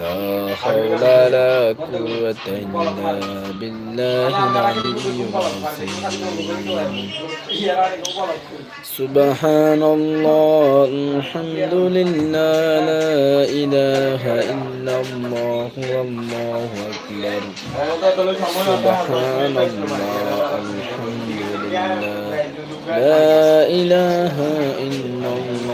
لا حول ولا قوة إلا بالله العلي سبحان الله الحمد لله لا إله إلا الله والله أكبر سبحان الله الحمد لله لا إله إلا الله.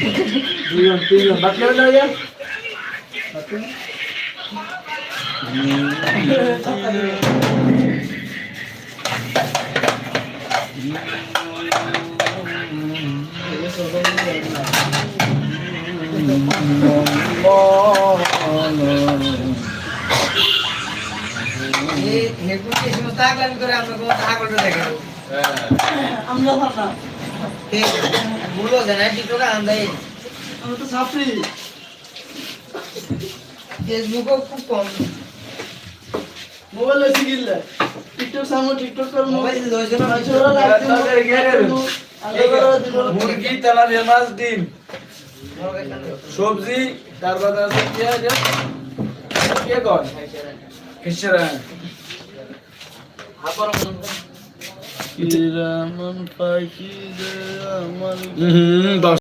দুজন তিনজন বাকি হবে না আমরা ভাবলাম টিকটক সামনে টিকটক করব মোবাইল লইজন ছোড়া লাগছে মুরগি তেলাপিয়া মাছ ডিম সবজি তারপর আছে কি আছে কে কর। কিসেরা কিরামান পাখি আমার